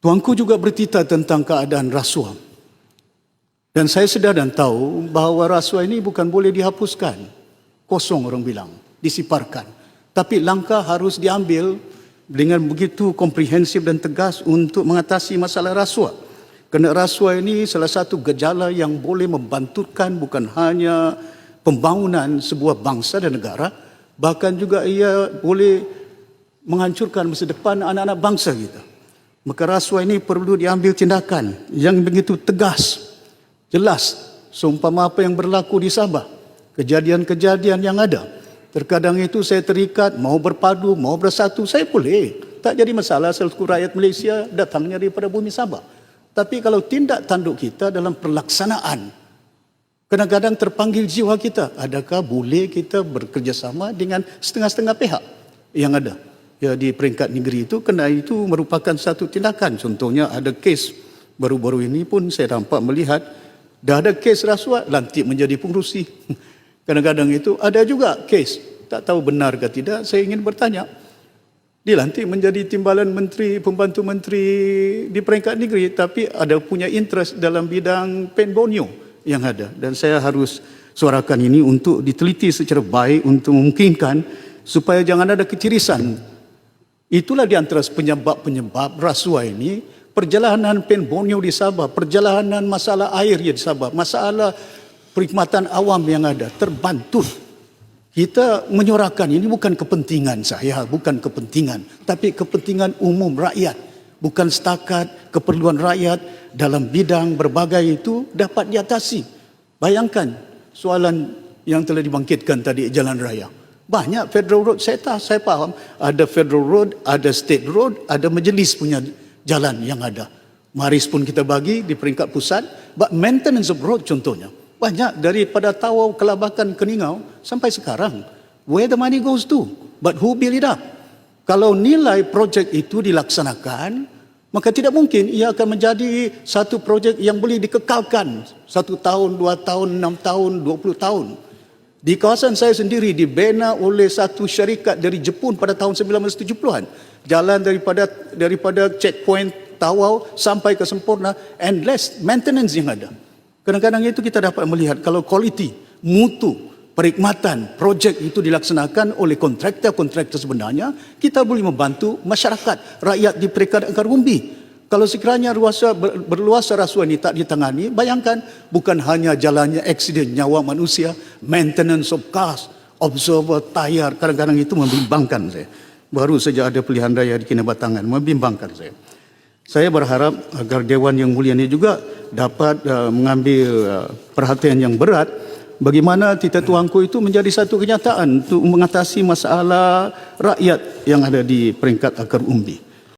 Tuanku juga bercerita tentang keadaan rasuah. Dan saya sedar dan tahu bahawa rasuah ini bukan boleh dihapuskan. Kosong orang bilang, disiparkan. Tapi langkah harus diambil dengan begitu komprehensif dan tegas untuk mengatasi masalah rasuah. Kerana rasuah ini salah satu gejala yang boleh membantukan bukan hanya pembangunan sebuah bangsa dan negara, bahkan juga ia boleh menghancurkan masa depan anak-anak bangsa kita. Maka rasuah ini perlu diambil tindakan yang begitu tegas, jelas, seumpama apa yang berlaku di Sabah, kejadian-kejadian yang ada. Terkadang itu saya terikat, mau berpadu, mau bersatu, saya boleh. Tak jadi masalah selaku rakyat Malaysia datangnya daripada bumi Sabah. Tapi kalau tindak tanduk kita dalam pelaksanaan, kadang-kadang terpanggil jiwa kita, adakah boleh kita bekerjasama dengan setengah-setengah pihak yang ada ya, di peringkat negeri itu, kerana itu merupakan satu tindakan. Contohnya ada kes baru-baru ini pun saya nampak melihat, dah ada kes rasuah, lantik menjadi pengurusi. Kadang-kadang itu ada juga kes, tak tahu benar ke tidak, saya ingin bertanya, dilantik menjadi timbalan menteri, pembantu menteri di peringkat negeri tapi ada punya interest dalam bidang pen bonyo yang ada dan saya harus suarakan ini untuk diteliti secara baik untuk memungkinkan supaya jangan ada kecirisan. Itulah di antara penyebab-penyebab rasuah ini perjalanan pen bonyo di Sabah, perjalanan masalah air di Sabah, masalah perkhidmatan awam yang ada terbantu kita menyuarakan ini bukan kepentingan saya, bukan kepentingan, tapi kepentingan umum rakyat. Bukan setakat keperluan rakyat dalam bidang berbagai itu dapat diatasi. Bayangkan soalan yang telah dibangkitkan tadi jalan raya. Banyak federal road, saya tahu, saya faham. Ada federal road, ada state road, ada majlis punya jalan yang ada. Maris pun kita bagi di peringkat pusat. But maintenance of road contohnya. Banyak daripada tawau kelabakan keningau sampai sekarang. Where the money goes to? But who build it up? Kalau nilai projek itu dilaksanakan, maka tidak mungkin ia akan menjadi satu projek yang boleh dikekalkan. Satu tahun, dua tahun, enam tahun, dua puluh tahun. Di kawasan saya sendiri dibina oleh satu syarikat dari Jepun pada tahun 1970-an. Jalan daripada daripada checkpoint Tawau sampai ke Sempurna endless maintenance yang ada. Kadang-kadang itu kita dapat melihat kalau kualiti, mutu, perkhidmatan, projek itu dilaksanakan oleh kontraktor-kontraktor sebenarnya, kita boleh membantu masyarakat, rakyat di peringkat umbi. Kalau sekiranya ruasa, berluasa rasuah ini tak ditangani, bayangkan bukan hanya jalannya eksiden nyawa manusia, maintenance of cars, observer, tayar, kadang-kadang itu membimbangkan saya. Baru saja ada pilihan raya di Kinabatangan, membimbangkan saya. Saya berharap agar Dewan Yang Mulia ini juga dapat uh, mengambil uh, perhatian yang berat bagaimana tita tuanku itu menjadi satu kenyataan untuk mengatasi masalah rakyat yang ada di peringkat akar umbi.